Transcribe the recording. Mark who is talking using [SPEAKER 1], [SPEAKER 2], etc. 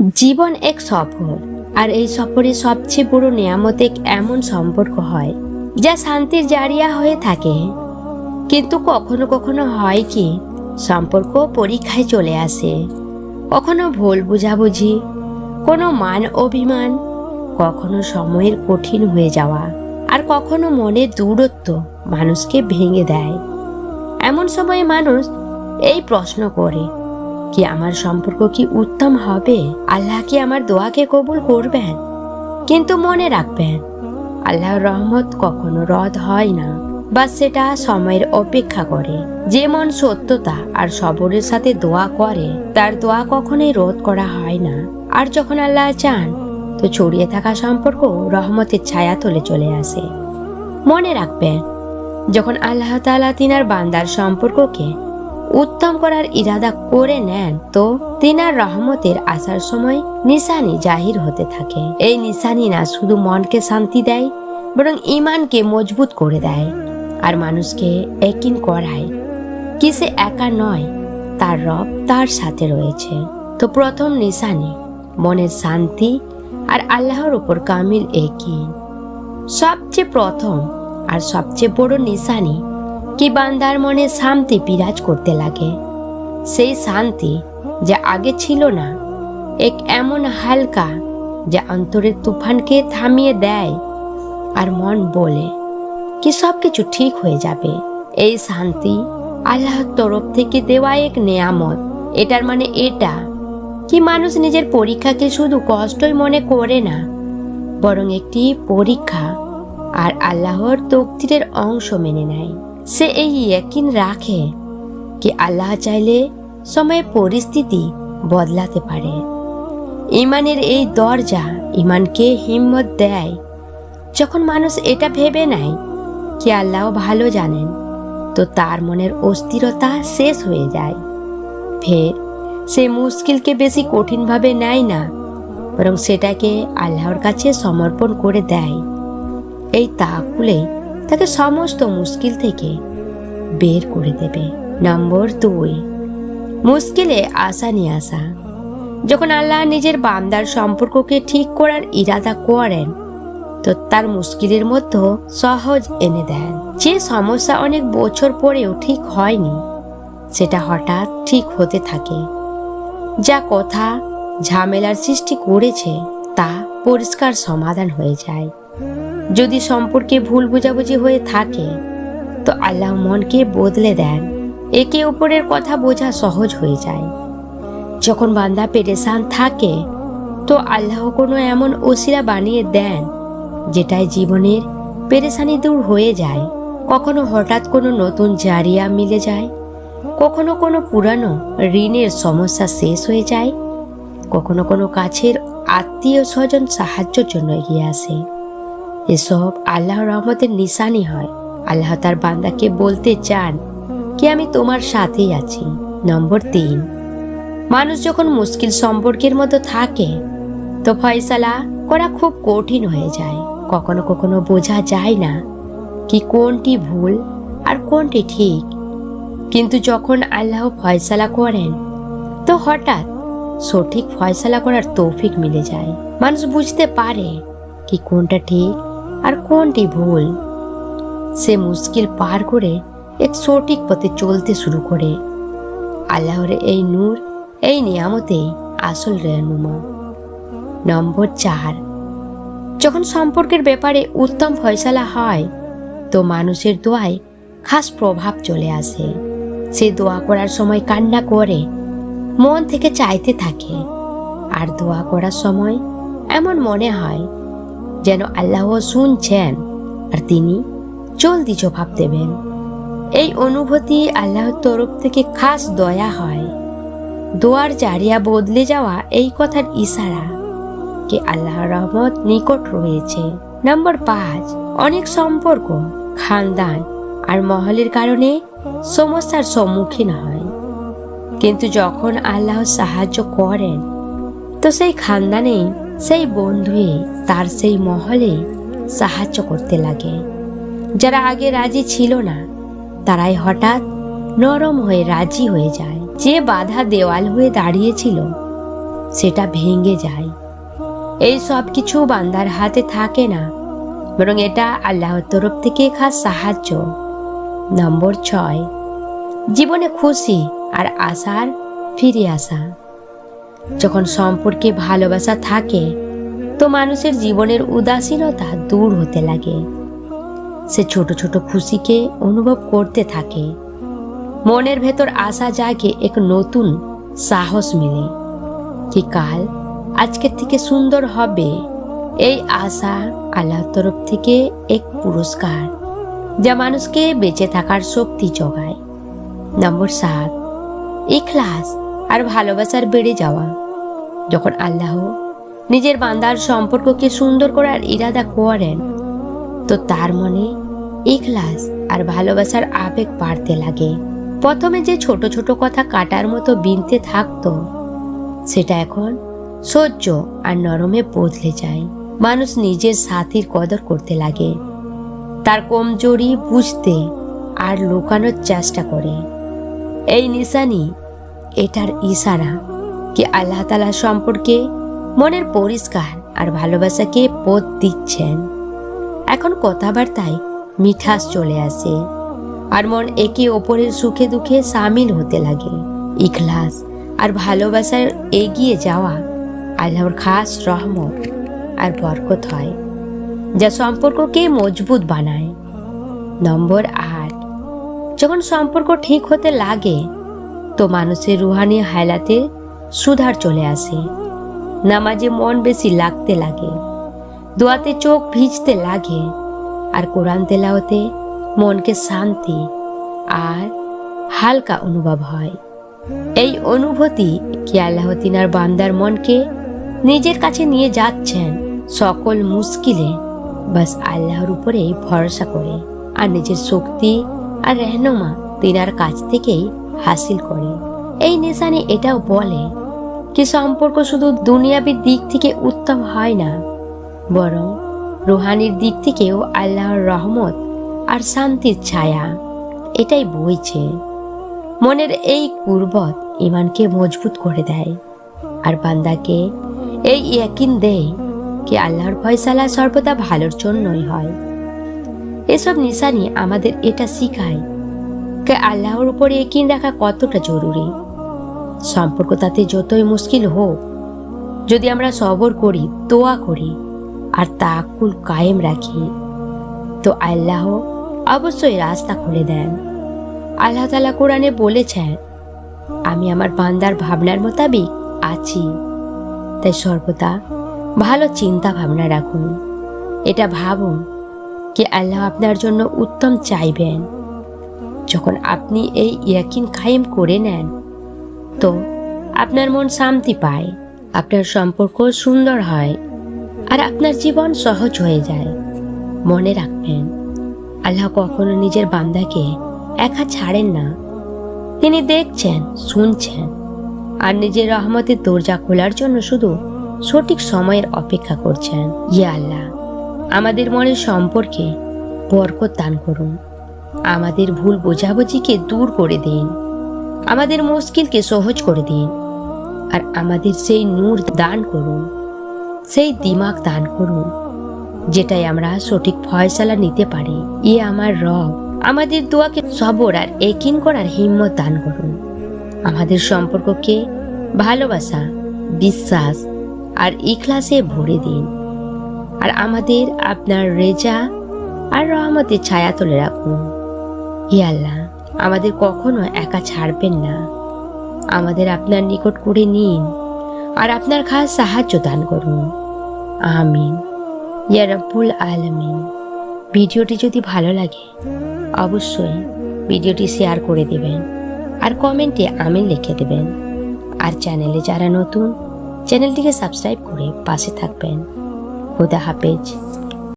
[SPEAKER 1] জীবন এক সফর, আর এই সফরে সবচেয়ে বড় নিয়ামত এক এমন সম্পর্ক হয়, যা শান্তির জারিয়া হয়ে থাকে। কিন্তু কখনো কখনো হয় কি, সম্পর্ক পরীক্ষায় চলে আসে। কখনো ভুল বুঝাবুঝি, কোনো মান অভিমান, কখনো সময়ের কঠিন হয়ে যাওয়া, আর কখনো মনের দূরত্ব মানুষকে ভেঙে দেয়। এমন সময় মানুষ এই প্রশ্ন করে কি আমার সম্পর্ক কি উত্তম হবে? আল্লাহ কি আমার দোয়াকে কবুল করবেন? কিন্তু মনে রাখবেন, আল্লাহর রহমত কখনো রদ হয় না, বা সেটা সময়ের অপেক্ষা করে। যে মন সত্যতা আর সবরের সাথে দোয়া করে, তার দোয়া কখনোই রোধ করা হয় না। আর যখন আল্লাহ চান, তো ছড়িয়ে থাকা সম্পর্ক রহমতের ছায়া তলে চলে আসে। মনে রাখবেন, যখন আল্লাহ তাআলা তিনার বান্দার সম্পর্ককে উত্তম করার ইরাদা করে নেন, তো তিনার রহমতের আসার সময় নিশানি জাহির হতে থাকে। এই নিশানি না শুধু মনকে শান্তি দেয়, বরং ইমানকে মজবুত করে দেয় আর মানুষকে একিন করায় কি সে একা নয়, তার রব তার সাথে রয়েছে। তো প্রথম নিশানি, মনের শান্তি আর আল্লাহর উপর কামিল একিন। সবচেয়ে প্রথম আর সবচেয়ে বড় নিশানি কি বান্দার মনে শান্তি বিরাজ করতে লাগে? সেই শান্তি যা আগে ছিল না, এক এমন হালকা যা অন্তরের তুফানকে থামিয়ে দেয় আর মন বলে কি সব কিছু ঠিক হয়ে যাবে। এই শান্তি আল্লাহর তরফ থেকে দেওয়া এক নেয়ামত। এটার মানে এটা কি মানুষ নিজের পরীক্ষাকে শুধু কষ্টই মনে করে না, বরং একটি পরীক্ষা আর আল্লাহর তকদিরের অংশ মেনে নেয়। সে এই ইয়াকিন রাখে কি আল্লাহ চাইলে সময় পরিস্থিতি বদলাতে পারে ইমানের এই দরজা ইমানকে হিম্মত দেয় যখন মানুষ এটা ভেবে নেয় কি আল্লাহ ভালো জানেন তো তার মনের অস্থিরতা শেষ হয়ে যায় ফের সে মুশকিলকে বেশি কঠিনভাবে নেয় না বরং সেটাকে আল্লাহর কাছে সমর্পণ করে দেয় এই তাকুলে তাকে সমস্ত মুশকিল থেকে বের করে দেবে। নম্বর দুই, মুশকিলে আশা নিয়ে আসা যখন আল্লাহ নিজের বান্দার সম্পর্ককে ঠিক করার ইরাদা করেন, তো তার মুশকিলের মধ্যে সহজ এনে দেন। যে সমস্যা অনেক বছর পরেও ঠিক হয়নি, সেটা হঠাৎ ঠিক হতে থাকে। যা কথা ঝামেলার সৃষ্টি করেছে, তা পরিষ্কার সমাধান হয়ে যায়। যদি সম্পর্কে ভুল বোঝাবুঝি হয়ে থাকে, তো আল্লাহ মনকে বদলে দেন। একে অপরের কথা বোঝা সহজ হয়ে যায়। যখন বান্দা পেরেশান থাকে, তো আল্লাহ কোনো এমন ওসিরা বানিয়ে দেন, যেটায় জীবনের পেরেশানি দূর হয়ে যায়। কখনো হঠাৎ কোনো নতুন জারিয়া মিলে যায়, কখনো কোনো পুরানো ঋণের সমস্যা শেষ হয়ে যায়, কখনো কোনো কাছের আত্মীয় স্বজন সাহায্যের জন্য এগিয়ে আসে। এসব আল্লাহ রহমতের নিশানি হয়। আল্লাহ তার বান্দাকে বলতে চান, কি আমি তোমার সাথেই আছি? নম্বর তিন, মানুষ যখন মুশকিল সম্পর্কের মতো থাকে, তো ফয়সালা করা খুব কঠিন হয়ে যায়। কখনো কখনো বোঝা যায় না কি কোনটি ভুল আর কোনটি ঠিক। কিন্তু যখন আল্লাহ ফয়সালা করেন, তো হঠাৎ সঠিক ফয়সালা করার তৌফিক মিলে যায়। মানুষ বুঝতে পারে কি কোনটা ঠিক আর কোনটি ভুল? সে মুশকিল পার করে এক সঠিক পথে চলতে শুরু করে। আল্লাহর এই নূর, এই নিয়ামতেই আসল রেনুমা নম্বর চার, যখন সম্পর্কের ব্যাপারে উত্তম ফয়সালা হয়, তো মানুষের দোয়ায় খাস প্রভাব চলে আসে। সে দোয়া করার সময় কান্না করে, মন থেকে চাইতে থাকে। আর দোয়া করার সময় এমন মনে হয় যেন আল্লাহ শুনছেন আর তিনি জলদি জবাব দেবেন। এই অনুভূতি আল্লাহর তরফ থেকে খাস দয়া হয়। দোয়ার জারিয়া বদলে যাওয়া এই কথার ইশারা কে আল্লাহর রহমত নিকট রয়েছে। নম্বর পাঁচ, অনেক সম্পর্ক, খানদান আর মহলের কারণে সমস্যার সম্মুখীন হয়। কিন্তু যখন আল্লাহ সাহায্য করেন, তো সেই খানদানে সেই বন্ধুয়ে তার সেই মহলে সাহায্য করতে লাগে। যারা আগে রাজি ছিল না, তারাই হঠাৎ নরম হয়ে রাজি হয়ে যায়। যে বাধা দেওয়াল হয়ে দাঁড়িয়েছিল, সেটা ভেঙে যায়। এই সব কিছু বান্দার হাতে থাকে না, বরং এটা আল্লাহর তরফ থেকে খাস সাহায্য। নম্বর ছয়, জীবনে খুশি আর আশার ফিরে আসা। যখন সম্পর্কে ভালোবাসা থাকে, তো মানুষের জীবনের উদাসীনতা দূর হতে লাগে। সে ছোট ছোট খুশিকে অনুভব করতে থাকে। মনের ভেতর আশা জাগে এক নতুন সাহস মিলে। কি কাল আজকের থেকে সুন্দর হবে, এই আশা আল্লাহর তরফ থেকে এক পুরস্কার, যা মানুষকে বেঁচে থাকার শক্তি যোগায়। নম্বর সাত, ইখলাস। আর ভালোবাসার বেড়ে যাওয়া। যখন আল্লাহ নিজের বান্দার সম্পর্ককে সুন্দর করার ইরাদা করেন, তো তার মনে ইখলাস আর ভালোবাসার আবেগ বাড়তে লাগে। প্রথমে যে ছোট ছোট কথা কাটার মতো বিনতে থাকতো, সেটা এখন সহ্য আর নরমে বদলে যায়। মানুষ নিজের সাথীর কদর করতে লাগে। তার কমজোরি বুঝতে আর লুকানোর চেষ্টা করে। এই নিশানি এটার ইশারা কি আল্লাহ তালা সম্পর্কে মনের পরিষ্কার আর ভালোবাসাকে পথ দিচ্ছেন। এখন কথাবার্তায় মিঠাস চলে আসে আর মন একে অপরের সুখে দুঃখে সামিল হতে লাগে। ইখলাস আর ভালোবাসার এগিয়ে যাওয়া আল্লাহর খাস রহমত আর বরকত হয়, যা সম্পর্ককে মজবুত বানায়। নম্বর আট, যখন সম্পর্ক ঠিক হতে লাগে তো মানুষের রুহানি হাইলাতে সুধার চলে আসে। নামাজে মন বেশি লাগতে লাগে। দোয়াতে চোখ ভিজতে লাগে। আর কোরআন তেলাওতে মনকে শান্তি আর হালকা অনুভব হয়। এই অনুভূতি কি আল্লাহ তিনার বান্দার মনকে নিজের কাছে নিয়ে যাচ্ছেন সকল মুশকিলে, বাস আল্লাহর উপরেই ভরসা করে। আর নিজের শক্তি আর রেহনুমা তিনার কাছ থেকেই হাসিল করে। এই নিশানি এটাও বলে কি সম্পর্ক শুধু দুনিয়াবির দিক থেকে উত্তম হয় না, বরং রুহানির দিক থেকেও আল্লাহর রহমত আর শান্তির ছায়া, এটাই বইছে। মনের এই কুর্বত ইমানকে মজবুত করে দেয় আর বান্দাকে এই ইয়াকিন দেয় কি আল্লাহর ফয়সালা সর্বদা ভালোর জন্যই হয়। এসব নিশানি আমাদের এটা শিখায় কে আল্লাহর উপরে একিন রাখা কতটা জরুরি? সম্পর্ক তাতে যতই মুশকিল হোক, যদি আমরা সবর করি, দোয়া করি, আর তাকুল কায়েম রাখি, তো আল্লাহ অবশ্যই রাস্তা খুলে দেন। আল্লাহ তালা কোরআনে বলেছেন, আমি আমার বান্দার ভাবনার মোতাবিক আছি। তাই সর্বদা ভালো চিন্তা ভাবনা রাখুন। এটা ভাবুন কি আল্লাহ আপনার জন্য উত্তম চাইবেন। যখন আপনি এই ইয়াকিন কায়েম করে নেন, তো আপনার মন শান্তি পায়, আপনার সম্পর্ক সুন্দর হয়, আর আপনার জীবন সহজ হয়ে যায়। মনে রাখবেন, আল্লাহ কখনো নিজের বান্দাকে একা ছাড়েন না। তিনি দেখছেন, শুনছেন, আর নিজের রহমতের দরজা খোলার জন্য শুধু সঠিক সময়ের অপেক্ষা করছেন। ইয়ে আল্লাহ, আমাদের মনের সম্পর্কে বরকত দান করুন। আমাদের ভুল বোঝাবুঝিকে দূর করে দিন। আমাদের মুশকিলকে সহজ করে দিন। আর আমাদের সেই নূর দান করুন। সেই দিমাগ দান করুন, যেটাই আমরা সঠিক ফয়সালা নিতে পারি। ই আমার রব। আমাদের দোয়াকে সবর আর একিন করার হিম্মত দান করুন। আমাদের সম্পর্ককে ভালোবাসা, বিশ্বাস আর ইখলাসে ভরে দিন। আর আমাদের আপনার রেজা আর রহমতের ছায়া তুলে রাখুন। হি আল্লাহ, আমাদের কখনো একা ছাড়বেন না। আমাদের আপনার নিকট করে নিন আর আপনার খাস সাহায্য দান করুন। আমিন। ইয়া আলমিন। ভিডিওটি যদি ভালো লাগে, অবশ্যই ভিডিওটি শেয়ার করে দেবেন আর কমেন্টে আমিন লিখে দেবেন। আর চ্যানেলে যারা নতুন, চ্যানেলটিকে সাবস্ক্রাইব করে পাশে থাকবেন। খুদা হাফেজ।